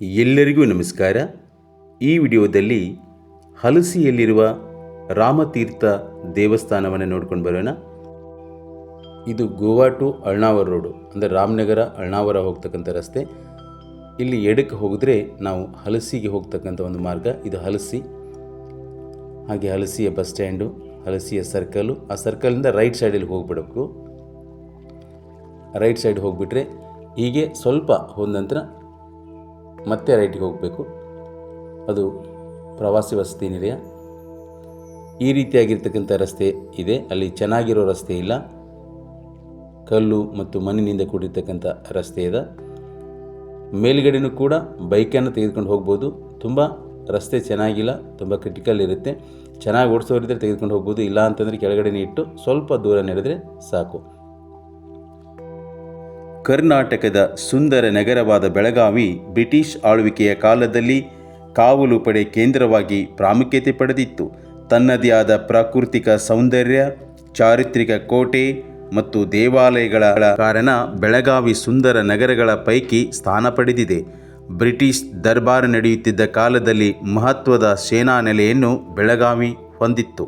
ಎಲ್ಲರಿಗೂ ನಮಸ್ಕಾರ. ಈ ವಿಡಿಯೋದಲ್ಲಿ ಹಲಸಿಯಲ್ಲಿರುವ ರಾಮತೀರ್ಥ ದೇವಸ್ಥಾನವನ್ನು ನೋಡ್ಕೊಂಡು ಬರೋಣ. ಇದು ಗೋವಾ ಟು ಅಳ್ನಾವರ ರೋಡು, ಅಂದರೆ ರಾಮನಗರ ಅಳ್ನಾವರ ಹೋಗ್ತಕ್ಕಂಥ ರಸ್ತೆ. ಇಲ್ಲಿ ಎಡಕ್ಕೆ ಹೋಗಿದ್ರೆ ನಾವು ಹಲಸಿಗೆ ಹೋಗ್ತಕ್ಕಂಥ ಒಂದು ಮಾರ್ಗ, ಇದು ಹಲಸಿ. ಹಾಗೆ ಹಲಸಿಯ ಬಸ್ ಸ್ಟ್ಯಾಂಡು, ಹಲಸಿಯ ಸರ್ಕಲು, ಆ ಸರ್ಕಲಿಂದ ರೈಟ್ ಸೈಡಲ್ಲಿ ಹೋಗ್ಬಿಡಬೇಕು. ರೈಟ್ ಸೈಡ್ ಹೋಗಿಬಿಟ್ರೆ ಹೀಗೆ ಸ್ವಲ್ಪ ಹೋದ ನಂತರ ಮತ್ತೆ ರೈಟಿಗೆ ಹೋಗಬೇಕು. ಅದು ಪ್ರವಾಸಿ ವಸತಿ ನಿಲಯ. ಈ ರೀತಿಯಾಗಿರ್ತಕ್ಕಂಥ ರಸ್ತೆ ಇದೆ. ಅಲ್ಲಿ ಚೆನ್ನಾಗಿರೋ ರಸ್ತೆ ಇಲ್ಲ. ಕಲ್ಲು ಮತ್ತು ಮಣ್ಣಿನಿಂದ ಕೂಡಿರ್ತಕ್ಕಂಥ ರಸ್ತೆ ಇದೆ. ಮೇಲ್ಗಡೆನೂ ಕೂಡ ಬೈಕನ್ನು ತೆಗೆದುಕೊಂಡು ಹೋಗ್ಬೋದು. ತುಂಬ ರಸ್ತೆ ಚೆನ್ನಾಗಿಲ್ಲ, ತುಂಬ ಕ್ರಿಟಿಕಲ್ ಇರುತ್ತೆ. ಚೆನ್ನಾಗಿ ಓಡಿಸೋರಿದ್ರೆ ತೆಗೆದುಕೊಂಡು ಹೋಗ್ಬೋದು. ಇಲ್ಲ ಅಂತಂದರೆ ಕೆಳಗಡೆನೇ ಇಟ್ಟು ಸ್ವಲ್ಪ ದೂರ ನಡೆದರೆ ಸಾಕು. ಕರ್ನಾಟಕದ ಸುಂದರ ನಗರವಾದ ಬೆಳಗಾವಿ ಬ್ರಿಟಿಷ್ ಆಳ್ವಿಕೆಯ ಕಾಲದಲ್ಲಿ ಕಾವಲು ಪಡೆ ಕೇಂದ್ರವಾಗಿ ಪ್ರಾಮುಖ್ಯತೆ ಪಡೆದಿತ್ತು. ತನ್ನದೇ ಆದ ಪ್ರಾಕೃತಿಕ ಸೌಂದರ್ಯ, ಚಾರಿತ್ರಿಕ ಕೋಟೆ ಮತ್ತು ದೇವಾಲಯಗಳ ಕಾರಣ ಬೆಳಗಾವಿ ಸುಂದರ ನಗರಗಳ ಪೈಕಿ ಸ್ಥಾನ ಪಡೆದಿದೆ. ಬ್ರಿಟಿಷ್ ದರ್ಬಾರ್ ನಡೆಯುತ್ತಿದ್ದ ಕಾಲದಲ್ಲಿ ಮಹತ್ವದ ಸೇನಾ ನೆಲೆಯನ್ನು ಬೆಳಗಾವಿ ಹೊಂದಿತ್ತು.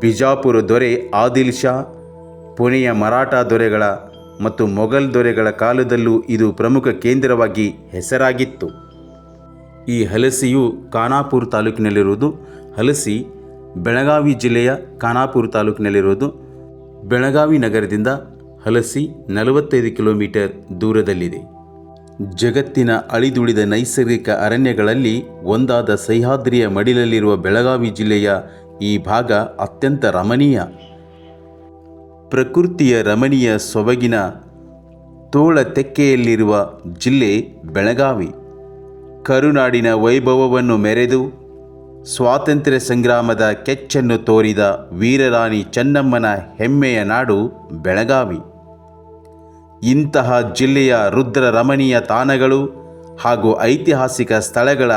ಬಿಜಾಪುರ ದೊರೆ ಆದಿಲ್ ಶಾ, ಪುಣೆಯ ಮರಾಠ ದೊರೆಗಳ ಮತ್ತು ಮೊಘಲ್ ದೊರೆಗಳ ಕಾಲದಲ್ಲೂ ಇದು ಪ್ರಮುಖ ಕೇಂದ್ರವಾಗಿ ಹೆಸರಾಗಿತ್ತು. ಈ ಹಲಸಿಯು ಖಾನಾಪುರ್ ತಾಲೂಕಿನಲ್ಲಿರುವುದು, ಹಲಸಿ ಬೆಳಗಾವಿ ಜಿಲ್ಲೆಯ ಖಾನಾಪುರ್ ತಾಲೂಕಿನಲ್ಲಿರುವುದು. ಬೆಳಗಾವಿ ನಗರದಿಂದ ಹಲಸಿ ನಲವತ್ತೈದು ಕಿಲೋಮೀಟರ್ ದೂರದಲ್ಲಿದೆ. ಜಗತ್ತಿನ ಅಳಿದುಳಿದ ನೈಸರ್ಗಿಕ ಅರಣ್ಯಗಳಲ್ಲಿ ಒಂದಾದ ಸಹ್ಯಾದ್ರಿಯ ಮಡಿಲಲ್ಲಿರುವ ಬೆಳಗಾವಿ ಜಿಲ್ಲೆಯ ಈ ಭಾಗ ಅತ್ಯಂತ ರಮಣೀಯ. ಪ್ರಕೃತಿಯ ರಮಣೀಯ ಸೊಬಗಿನ ತೋಳ ತೆಕ್ಕೆಯಲ್ಲಿರುವ ಜಿಲ್ಲೆ ಬೆಳಗಾವಿ. ಕರುನಾಡಿನ ವೈಭವವನ್ನು ಮೆರೆದು ಸ್ವಾತಂತ್ರ್ಯ ಸಂಗ್ರಾಮದ ಕೆಚ್ಚನ್ನು ತೋರಿದ ವೀರರಾಣಿ ಚೆನ್ನಮ್ಮನ ಹೆಮ್ಮೆಯ ನಾಡು ಬೆಳಗಾವಿ. ಇಂತಹ ಜಿಲ್ಲೆಯ ರುದ್ರ ರಮಣೀಯ ತಾಣಗಳು ಹಾಗೂ ಐತಿಹಾಸಿಕ ಸ್ಥಳಗಳ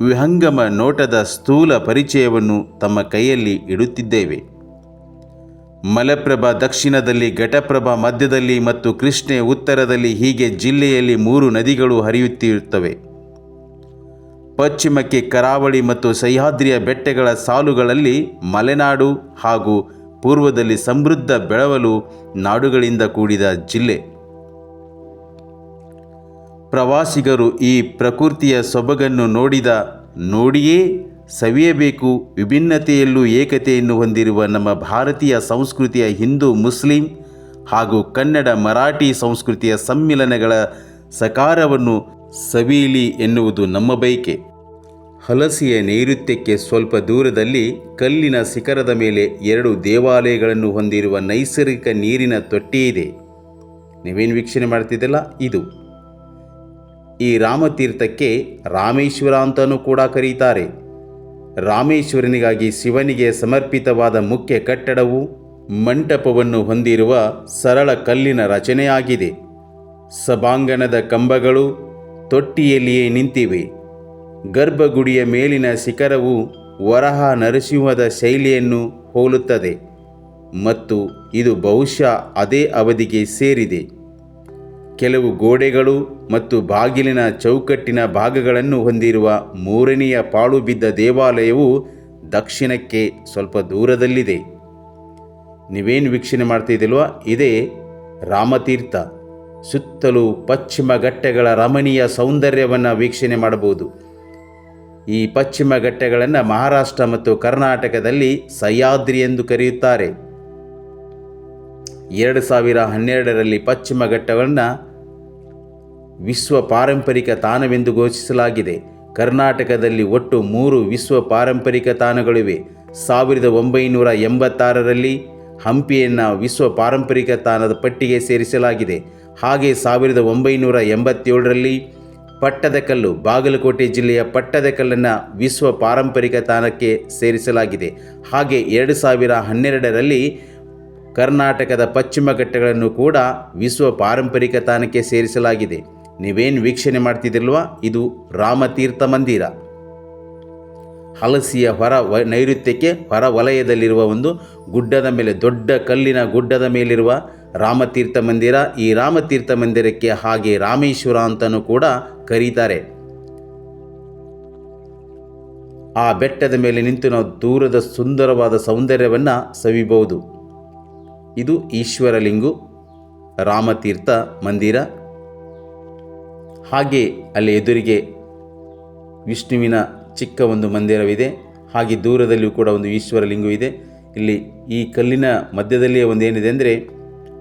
ವಿಹಂಗಮ ನೋಟದ ಸ್ಥೂಲ ಪರಿಚಯವನ್ನು ತಮ್ಮ ಕೈಯಲ್ಲಿ ಇಡುತ್ತಿದ್ದೇವೆ. ಮಲಪ್ರಭಾ ದಕ್ಷಿಣದಲ್ಲಿ ಘಟಪ್ರಭಾ ಮಧ್ಯದಲ್ಲಿ ಮತ್ತು ಕೃಷ್ಣೆ ಉತ್ತರದಲ್ಲಿ ಹೀಗೆ ಜಿಲ್ಲೆಯಲ್ಲಿ ಮೂರು ನದಿಗಳು ಹರಿಯುತ್ತಿರುತ್ತವೆ. ಪಶ್ಚಿಮಕ್ಕೆ ಕರಾವಳಿ ಮತ್ತು ಸಹ್ಯಾದ್ರಿಯ ಬೆಟ್ಟಗಳ ಸಾಲುಗಳಲ್ಲಿ ಮಲೆನಾಡು ಹಾಗೂ ಪೂರ್ವದಲ್ಲಿ ಸಮೃದ್ಧ ಬೆಳವಲು ನಾಡುಗಳಿಂದ ಕೂಡಿದ ಜಿಲ್ಲೆ. ಪ್ರವಾಸಿಗರು ಈ ಪ್ರಕೃತಿಯ ಸೊಬಗನ್ನು ನೋಡಿದ, ನೋಡಿಯೇ ಸವಿಯಬೇಕು, ವಿಭಿನ್ನತೆಯಲ್ಲೂ ಏಕತೆಯನ್ನು ಹೊಂದಿರುವ ನಮ್ಮ ಭಾರತೀಯ ಸಂಸ್ಕೃತಿಯ ಹಿಂದೂ, ಮುಸ್ಲಿಂ ಹಾಗೂ ಕನ್ನಡ, ಮರಾಠಿ ಸಂಸ್ಕೃತಿಯ ಸಮ್ಮಿಲನಗಳ ಸಕಾರವನ್ನು ಸವಿಯಲಿ ಎನ್ನುವುದು ನಮ್ಮ ಬಯಕೆ. ಹಲಸಿಯ ನೈಋತ್ಯಕ್ಕೆ ಸ್ವಲ್ಪ ದೂರದಲ್ಲಿ ಕಲ್ಲಿನ ಶಿಖರದ ಮೇಲೆ ಎರಡು ದೇವಾಲಯಗಳನ್ನು ಹೊಂದಿರುವ ನೈಸರ್ಗಿಕ ನೀರಿನ ತೊಟ್ಟಿ ಇದೆ. ನೀವೇನು ವೀಕ್ಷಣೆ ಮಾಡ್ತಿದ್ದಲ್ಲ ಇದು. ಈ ರಾಮತೀರ್ಥಕ್ಕೆ ರಾಮೇಶ್ವರ ಅಂತಲೂ ಕೂಡ ಕರೀತಾರೆ. ರಾಮೇಶ್ವರನಿಗಾಗಿ ಶಿವನಿಗೆ ಸಮರ್ಪಿತವಾದ ಮುಖ್ಯ ಕಟ್ಟಡವು ಮಂಟಪವನ್ನು ಹೊಂದಿರುವ ಸರಳ ಕಲ್ಲಿನ ರಚನೆಯಾಗಿದೆ. ಸಭಾಂಗಣದ ಕಂಬಗಳು ತೊಟ್ಟಿಯಲ್ಲಿಯೇ ನಿಂತಿವೆ. ಗರ್ಭಗುಡಿಯ ಮೇಲಿನ ಶಿಖರವು ವರಹ ನರಸಿಂಹದ ಶೈಲಿಯನ್ನು ಹೋಲುತ್ತದೆ ಮತ್ತು ಇದು ಬಹುಶಃ ಅದೇ ಅವಧಿಗೆ ಸೇರಿದೆ. ಕೆಲವು ಗೋಡೆಗಳು ಮತ್ತು ಬಾಗಿಲಿನ ಚೌಕಟ್ಟಿನ ಭಾಗಗಳನ್ನು ಹೊಂದಿರುವ ಮೂರನೆಯ ಪಾಳು ಬಿದ್ದ ದೇವಾಲಯವು ದಕ್ಷಿಣಕ್ಕೆ ಸ್ವಲ್ಪ ದೂರದಲ್ಲಿದೆ. ನೀವೇನು ವೀಕ್ಷಣೆ ಮಾಡ್ತಿದ್ದಿಲ್ವ ಇದೇ ರಾಮತೀರ್ಥ. ಸುತ್ತಲೂ ಪಶ್ಚಿಮ ಘಟ್ಟಗಳ ರಮಣೀಯ ಸೌಂದರ್ಯವನ್ನು ವೀಕ್ಷಣೆ ಮಾಡಬಹುದು. ಈ ಪಶ್ಚಿಮ ಘಟ್ಟಗಳನ್ನು ಮಹಾರಾಷ್ಟ್ರ ಮತ್ತು ಕರ್ನಾಟಕದಲ್ಲಿ ಸಹ್ಯಾದ್ರಿ ಎಂದು ಕರೆಯುತ್ತಾರೆ. ಎರಡು ಸಾವಿರ ಹನ್ನೆರಡರಲ್ಲಿ ಪಶ್ಚಿಮ ಘಟ್ಟಗಳನ್ನು ವಿಶ್ವ ಪಾರಂಪರಿಕ ತಾಣವೆಂದು ಘೋಷಿಸಲಾಗಿದೆ. ಕರ್ನಾಟಕದಲ್ಲಿ ಒಟ್ಟು ಮೂರು ವಿಶ್ವ ಪಾರಂಪರಿಕ ತಾಣಗಳಿವೆ. ಸಾವಿರದ ಒಂಬೈನೂರ ಎಂಬತ್ತಾರರಲ್ಲಿ ಹಂಪಿಯನ್ನು ವಿಶ್ವ ಪಾರಂಪರಿಕ ತಾಣದ ಪಟ್ಟಿಗೆ ಸೇರಿಸಲಾಗಿದೆ. ಹಾಗೆ ಸಾವಿರದ ಒಂಬೈನೂರ ಎಂಬತ್ತೇಳರಲ್ಲಿ ಪಟ್ಟದಕಲ್ಲು, ಬಾಗಲಕೋಟೆ ಜಿಲ್ಲೆಯ ಪಟ್ಟದಕಲ್ಲನ್ನು ವಿಶ್ವ ಪಾರಂಪರಿಕ ತಾಣಕ್ಕೆ ಸೇರಿಸಲಾಗಿದೆ. ಹಾಗೆ ಎರಡು ಸಾವಿರ ಹನ್ನೆರಡರಲ್ಲಿ ಕರ್ನಾಟಕದ ಪಶ್ಚಿಮ ಘಟ್ಟಗಳನ್ನು ಕೂಡ ವಿಶ್ವ ಪಾರಂಪರಿಕ ತಾಣಕ್ಕೆ ಸೇರಿಸಲಾಗಿದೆ. ನೀವೇನು ವೀಕ್ಷಣೆ ಮಾಡ್ತಿದ್ದಿಲ್ವ ಇದು ರಾಮತೀರ್ಥ ಮಂದಿರ. ಹಲಸಿಯ ಹೊರ ವ, ನೈಋತ್ಯಕ್ಕೆ ಹೊರ ವಲಯದಲ್ಲಿರುವ ಒಂದು ಗುಡ್ಡದ ಮೇಲೆ, ದೊಡ್ಡ ಕಲ್ಲಿನ ಗುಡ್ಡದ ಮೇಲಿರುವ ರಾಮತೀರ್ಥ ಮಂದಿರ. ಈ ರಾಮತೀರ್ಥ ಮಂದಿರಕ್ಕೆ ಹಾಗೆ ರಾಮೇಶ್ವರ ಅಂತಲೂ ಕೂಡ ಕರೀತಾರೆ. ಆ ಬೆಟ್ಟದ ಮೇಲೆ ನಿಂತು ನಾವು ದೂರದ ಸುಂದರವಾದ ಸೌಂದರ್ಯವನ್ನು ಸವಿಬಹುದು. ಇದು ಈಶ್ವರಲಿಂಗು, ರಾಮತೀರ್ಥ ಮಂದಿರ. ಹಾಗೆ ಅಲ್ಲಿ ಎದುರಿಗೆ ವಿಷ್ಣುವಿನ ಚಿಕ್ಕ ಒಂದು ಮಂದಿರವಿದೆ. ಹಾಗೆ ದೂರದಲ್ಲಿಯೂ ಕೂಡ ಒಂದು ಈಶ್ವರಲಿಂಗು ಇದೆ ಇಲ್ಲಿ ಈ ಕಲ್ಲಿನ ಮಧ್ಯದಲ್ಲಿಯೇ ಒಂದು ಏನಿದೆ ಅಂದರೆ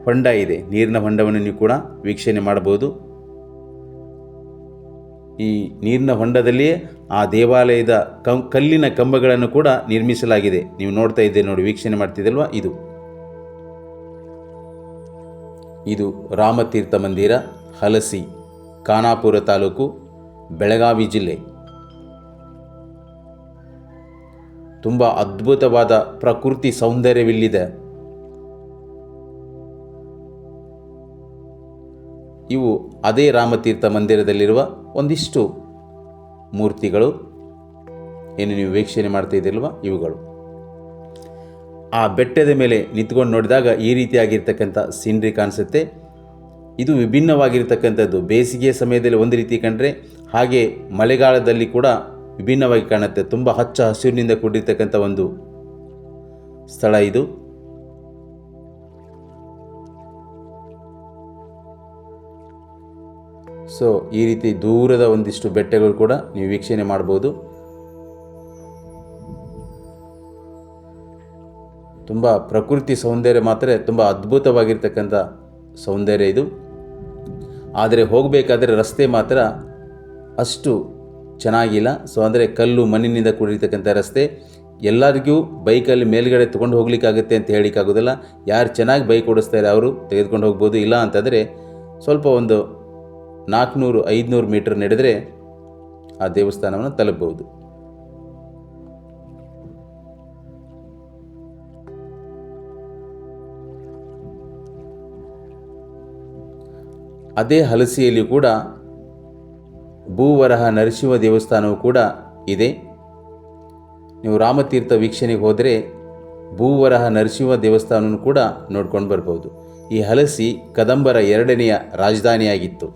ಹೊಂಡ ಇದೆ. ನೀರಿನ ಹೊಂಡವನ್ನು ನೀವು ಕೂಡ ವೀಕ್ಷಣೆ ಮಾಡಬಹುದು. ಈ ನೀರಿನ ಹೊಂಡದಲ್ಲಿಯೇ ಆ ದೇವಾಲಯದ ಕಂ, ಕಲ್ಲಿನ ಕಂಬಗಳನ್ನು ಕೂಡ ನಿರ್ಮಿಸಲಾಗಿದೆ. ನೀವು ನೋಡ್ತಾ ಇದ್ದೀರಿ ನೋಡಿ, ವೀಕ್ಷಣೆ ಮಾಡ್ತಿದ್ದಲ್ವ? ಇದು. ಇದು ರಾಮತೀರ್ಥ ಮಂದಿರ, ಹಲಸಿ. ಖಾನಾಪುರ ತಾಲೂಕು, ಬೆಳಗಾವಿ ಜಿಲ್ಲೆ. ತುಂಬ ಅದ್ಭುತವಾದ ಪ್ರಕೃತಿ ಸೌಂದರ್ಯವಿಲ್ಲಿದೆ. ಇವು ಅದೇ ರಾಮತೀರ್ಥ ಮಂದಿರದಲ್ಲಿರುವ ಒಂದಿಷ್ಟು ಮೂರ್ತಿಗಳು. ಏನು ನೀವು ವೀಕ್ಷಣೆ ಮಾಡ್ತಾ ಇದ್ದಿಲ್ವ ಇವುಗಳು. ಆ ಬೆಟ್ಟದ ಮೇಲೆ ನಿಂತ್ಕೊಂಡು ನೋಡಿದಾಗ ಈ ರೀತಿಯಾಗಿರ್ತಕ್ಕಂಥ ಸೀನ್ರಿ ಕಾಣಿಸುತ್ತೆ. ಇದು ವಿಭಿನ್ನವಾಗಿರ್ತಕ್ಕಂಥದ್ದು. ಬೇಸಿಗೆಯ ಸಮಯದಲ್ಲಿ ಒಂದು ರೀತಿ ಕಂಡ್ರೆ ಹಾಗೆ ಮಳೆಗಾಲದಲ್ಲಿ ಕೂಡ ವಿಭಿನ್ನವಾಗಿ ಕಾಣುತ್ತೆ. ತುಂಬ ಹಚ್ಚ ಹಸಿರಿನಿಂದ ಕೂಡಿರ್ತಕ್ಕಂಥ ಒಂದು ಸ್ಥಳ ಇದು. ಸೊ ಈ ರೀತಿ ದೂರದ ಒಂದಿಷ್ಟು ಬೆಟ್ಟಗಳು ಕೂಡ ನೀವು ವೀಕ್ಷಣೆ ಮಾಡ್ಬೋದು ತುಂಬ ಪ್ರಕೃತಿ ಸೌಂದರ್ಯ ಮಾತ್ರ, ತುಂಬ ಅದ್ಭುತವಾಗಿರ್ತಕ್ಕಂಥ ಸೌಂದರ್ಯ ಇದು. ಆದರೆ ಹೋಗಬೇಕಾದ್ರೆ ರಸ್ತೆ ಮಾತ್ರ ಅಷ್ಟು ಚೆನ್ನಾಗಿಲ್ಲ. ಸೊ ಅಂದರೆ ಕಲ್ಲು ಮಣ್ಣಿನಿಂದ ಕೂಡಿರ್ತಕ್ಕಂಥ ರಸ್ತೆ. ಎಲ್ಲರಿಗೂ ಬೈಕಲ್ಲಿ ಮೇಲುಗಡೆ ತೊಗೊಂಡು ಹೋಗ್ಲಿಕ್ಕಾಗುತ್ತೆ ಅಂತ ಹೇಳಿಕ್ಕಾಗೋದಿಲ್ಲ ಯಾರು ಚೆನ್ನಾಗಿ ಬೈಕ್ ಓಡಿಸ್ತಾರೆ ಅವರು ತೆಗೆದುಕೊಂಡು ಹೋಗ್ಬೋದು. ಇಲ್ಲ ಅಂತಂದರೆ ಸ್ವಲ್ಪ ಒಂದು ನಾಲ್ಕುನೂರು ಐದುನೂರು ಮೀಟರ್ ನಡೆದರೆ ಆ ದೇವಸ್ಥಾನವನ್ನು ತಲುಪಬಹುದು. ಅದೇ ಹಲಸಿಯಲ್ಲಿ ಕೂಡ ಭೂವರಹ ನರಸಿಂಹ ದೇವಸ್ಥಾನವು ಕೂಡ ಇದೆ. ನೀವು ರಾಮತೀರ್ಥ ವೀಕ್ಷಣೆಗೆ ಹೋದರೆ ಭೂವರಹ ನರಸಿಂಹ ದೇವಸ್ಥಾನವನ್ನು ಕೂಡ ನೋಡ್ಕೊಂಡು ಬರ್ಬೋದು. ಈ ಹಲಸಿ ಕದಂಬರ ಎರಡನೆಯ ರಾಜಧಾನಿಯಾಗಿತ್ತು.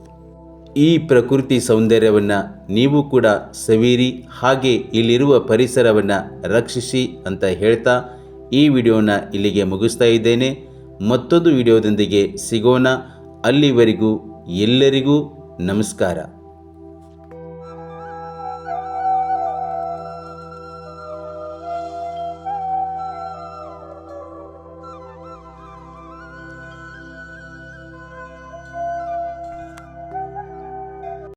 ಈ ಪ್ರಕೃತಿ ಸೌಂದರ್ಯವನ್ನು ನೀವು ಕೂಡ ಸವೀರಿ, ಹಾಗೆ ಇಲ್ಲಿರುವ ಪರಿಸರವನ್ನು ರಕ್ಷಿಸಿ ಅಂತ ಹೇಳ್ತಾ ಈ ವಿಡಿಯೋನ ಇಲ್ಲಿಗೆ ಮುಗಿಸ್ತಾ ಇದ್ದೇನೆ. ಮತ್ತೊಂದು ವಿಡಿಯೋದೊಂದಿಗೆ ಸಿಗೋಣ. ಅಲ್ಲಿವರೆಗೂ ಎಲ್ಲರಿಗೂ ನಮಸ್ಕಾರ.